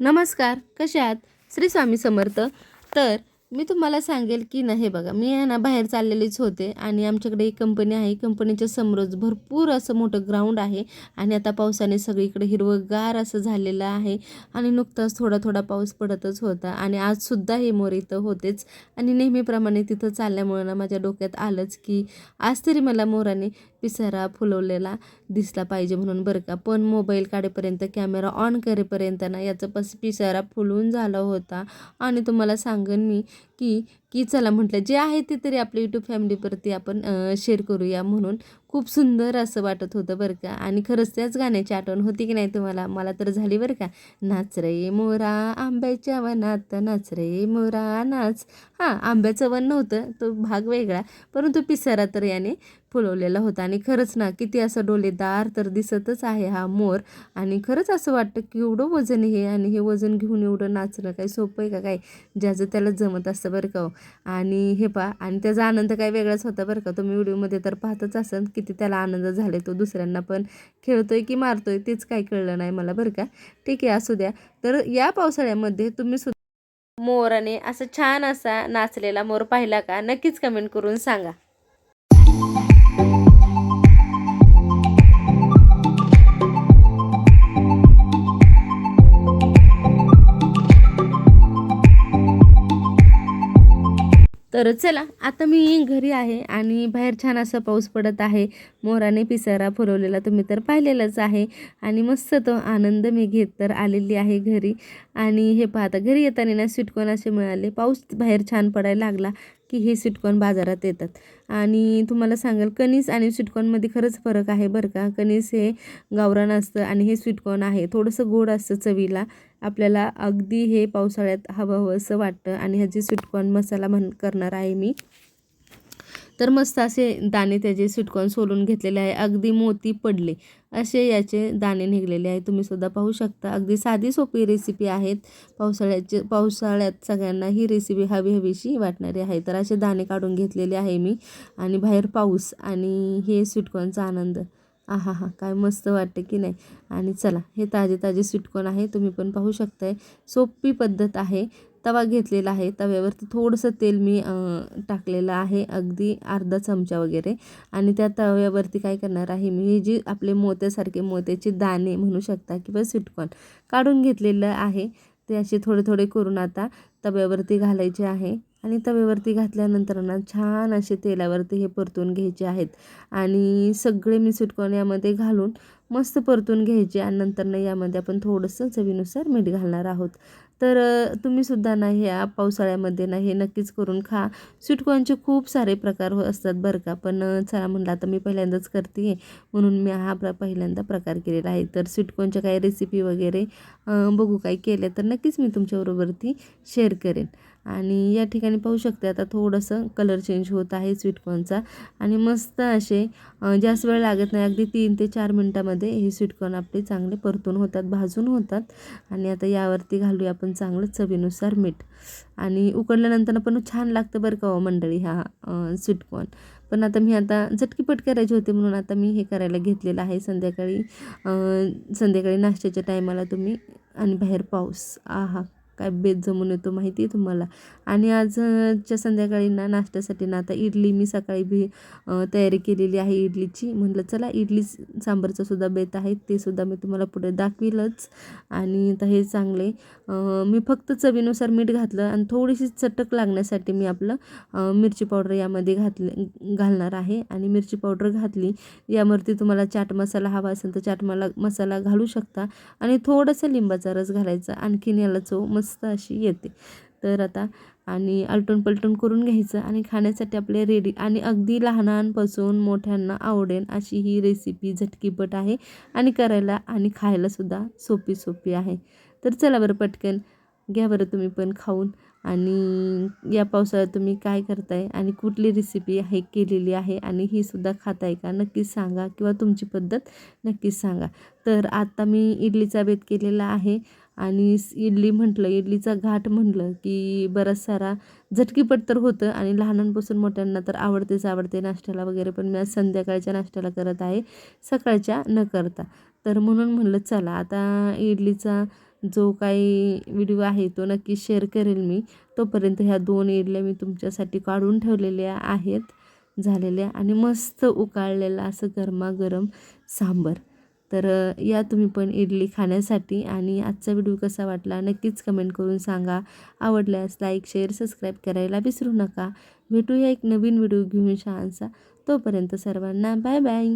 नमस्कार कसे आहात? श्री स्वामी समर्थ. तर मी तुम्हाला सांगेल की नाही हे बघा मी आहे ना बाहेर चाललेलीच होते आणि आमच्याकडे एक कंपनी आहे. कंपनीच्या समोरच भरपूर असं मोठं ग्राउंड आहे आणि आता पावसाने सगळीकडे हिरवंगार असं झालेलं आहे आणि नुकताच थोडा थोडा पाऊस पडतच होता आणि आजसुद्धा हे मोर इथं होतेच आणि नेहमीप्रमाणे तिथं चालल्यामुळं ना माझ्या डोक्यात आलंच की आज तरी मला मोराने पिसारा फुलवलेला दिसला पाहिजे म्हणून बरं का. पण मोबाईल काढेपर्यंत कॅमेरा ऑन करेपर्यंत ना याचा पस पिसारा फुलून झाला होता. आणि तुम्हाला सांगेन मी की की चला म्हटलं जे आहे ते तरी आपल्या यूट्यूब फॅमिलीवरती आपण शेअर करूया म्हणून. खूप सुंदर असं वाटत होतं बरं का. आणि खरंच त्याच गाण्याची आठवण होती की नाही तुम्हाला? मला तर झाली बरं का. नाच रे मोरा आंब्याच्या वनात नाच रे मोरा नाच. हां आंब्याचं वन नव्हतं तो भाग वेगळा परंतु पिसारा तर याने फुलवलेला होता. आणि खरंच ना किती असं डोलेदार तर दिसतच आहे हा मोर. आणि खरंच असं वाटतं की एवढं वजन हे आणि हे वजन घेऊन एवढं नाचणं काही सोपं आहे का काय? ज्याचं त्याला जमत असतं बरं का हो. आणि हे पहा आणि त्याचा आनंद काही वेगळाच होता बरं का. तुम्ही व्हिडिओमध्ये तर पाहतच असाल किती त्याला आनंद झाले तो दुसऱ्यांना पण खेळतोय की मारतोय तेच काही कळलं नाही मला बरं का. ठीक आहे असू द्या. तर या पावसाळ्यामध्ये तुम्ही सुद्धा मोराने असं छान असा नाचलेला मोर पाहिला का? नक्कीच कमेंट करून सांगा. तर चला आता मी घरी आहे आणि बाहेर छान असा पाऊस पडत आहे. मोराने पिसारा फुलवलेला तुम्ही तर पाहिलेलाच आहे. आणि मस्त तो आनंद मी घेत तर आलेली आहे घरी. आणि हे पाहता घरी येताना ना स्वीटकॉर्न असे मिळाले. पाऊस बाहेर छान पडायला लागला. की हे स्वीटकॉर्न बाजारात येतात. आणि तुम्हाला सांगाल कणीस आणि स्वीटकॉर्नमध्ये खरंच फरक आहे बरं का? कणीस हे गावरान असतं आणि हे स्वीटकॉर्न आहे. थोडंसं गोड असतं चवीला. आपल्याला अगदी हे पावसाळ्यात हवं हवं असं वाटतं. आणि ह्याची स्वीटकॉर्न मसाला म्हण करणार आहे मी. तर मस्त असे दाणे त्याचे स्वीटकॉर्न सोलून घेतलेले आहे. अगदी मोती पडले. असे याचे दाणे निघलेले आहे. तुम्ही सुद्धा पाहू शकता. अगदी साधी सोपी रेसिपी आहेत. पावसाळ्याचे पावसाळ्यात सगळ्यांना ही रेसिपी हवी हवीशी वाटणारी आहे. तर असे दाणे काढून घेतलेले आहे मी. आणि बाहेर पाऊस आणि हे स्वीटकॉर्नचा आनंद. आहा हा काय मस्त वाटतं की नाही? आणि चला हे ताजे ताजे स्वीटकॉर्न आहे तुम्ही पण पाहू शकताय. सोपी पद्धत आहे तवा घेतलेला आहे. तव्यावरती थोडंसं तेल मी टाकलेलं आहे अगदी अर्धा चमचा वगैरे. आणि त्या तव्यावरती काय करणार आहे मी हे जी आपले मोत्यासारखे मोत्याचे दाणे म्हणू शकता किंवा स्वीटकॉर्न काढून घेतलेलं आहे. ते असे थोडे थोडे करून आता तव्यावरती घालायचे आहे. आणि तव्यावरती घातल्यानंतर ना छान असे तेलावरती हे परतून घ्यायचे आहेत. आणि सगळे मी यामध्ये घालून मस्त परतून घ्यायचे आणि नंतर यामध्ये आपण थोडंसं चवीनुसार मीठ घालणार आहोत. तर तुम्हीसुद्धा ना ह्या पावसाळ्यामध्ये ना हे नक्कीच करून खा. स्वीटकॉर्नचे खूप सारे प्रकार हो असतात बरं का. पण चला म्हणलं आता मी पहिल्यांदाच करते आहे म्हणून मी हा प्र पहिल्यांदा प्रकार केलेला आहे. तर स्वीटकॉर्नच्या काही रेसिपी वगैरे बघू काय केल्या तर नक्कीच मी तुमच्याबरोबरती शेअर करेन. आणि या ठिकाणी पाहू शकते आता थोडंसं कलर चेंज होत आहे स्वीटकॉर्नचा आणि मस्त असे जास्त वेळ लागत नाही. अगदी तीन ते चार मिनटामध्ये हे स्वीटकॉर्न आपले चांगले परतून होतात भाजून होतात. आणि आता यावरती घालूया आपण चांगलं चवीनुसार मीठ. आणि उकडल्यानंतर पण छान लागतं बरं का हो मंडळी हा स्वीटकॉर्न पण आता मी आता झटकीपट करायची होती म्हणून आता मी हे करायला घेतलेलं आहे. संध्याकाळी संध्याकाळी नाश्त्याच्या टायमाला तुम्ही आणि बाहेर पाऊस. आहा. काय बेत जमून येतो माहिती आहे तुम्हाला. आणि आजच्या संध्याकाळी ना नाश्त्यासाठी ना आता इडली मी सकाळी बी तयारी केलेली आहे इडलीची. म्हटलं चला इडली सांबारचं सुद्धा बेत आहे ते सुद्धा मी तुम्हाला पुढे दाखवीलच. आणि आता हे चांगले मी फक्त चवीनुसार मीठ घातलं आणि थोडीशी चटक लागण्यासाठी मी आपलं मिरची पावडर यामध्ये घातले घालणार आहे. आणि मिरची पावडर घातली यावरती तुम्हाला चाट मसाला हवा असेल तर चाट मला मसाला घालू शकता. आणि थोडासा लिंबाचा रस घालायचा आणखीन याला चव मस्त अशी येते. तर आता आणि आलटून पलटून करून घ्यायचं आणि खाण्यासाठी आपले रेडी आणि अगदी लहानांपासून मोठ्यांना आवडेल अशी ही रेसिपी झटकीपट आहे आणि करायला आणि खायलासुद्धा सोपी सोपी आहे. तर चला बरं पटकन घ्या बरं तुम्ही पण खाऊन आणि या पावसाळ्यात तुम्ही काय करताय आणि कुठली रेसिपी आहे केलेली आहे आणि ही सुद्धा खाताय का नक्कीच सांगा किंवा तुमची पद्धत नक्कीच सांगा. तर आता मी इडलीचा बेत केलेला आहे. आणि इडली म्हटलं इडलीचा घाट म्हटलं की बराच सारा झटकीपट तर होतं आणि लहानांपासून मोठ्यांना तर आवडतेच आवडते नाश्त्याला वगैरे पण मी आज संध्याकाळच्या नाश्त्याला करत आहे सकाळच्या न करता. तर म्हणून म्हणलं चला आता इडलीचा जो काही व्हिडिओ आहे तो नक्की शेअर करेल मी. तोपर्यंत ह्या दोन इडल्या मी तुमच्यासाठी काढून ठेवलेल्या आहेत झालेल्या आणि मस्त उकाळलेला असं गरमागरम सांबर. तर या तुम्ही पण इडली खाण्यासाठी आणि आजचा व्हिडिओ कसा वाटला नक्कीच कमेंट करून सांगा. आवडल्यास लाईक शेअर सबस्क्राईब करायला विसरू नका. भेटूया एक नवीन व्हिडिओ घेऊन छानसा तोपर्यंत सर्वांना बाय बाय.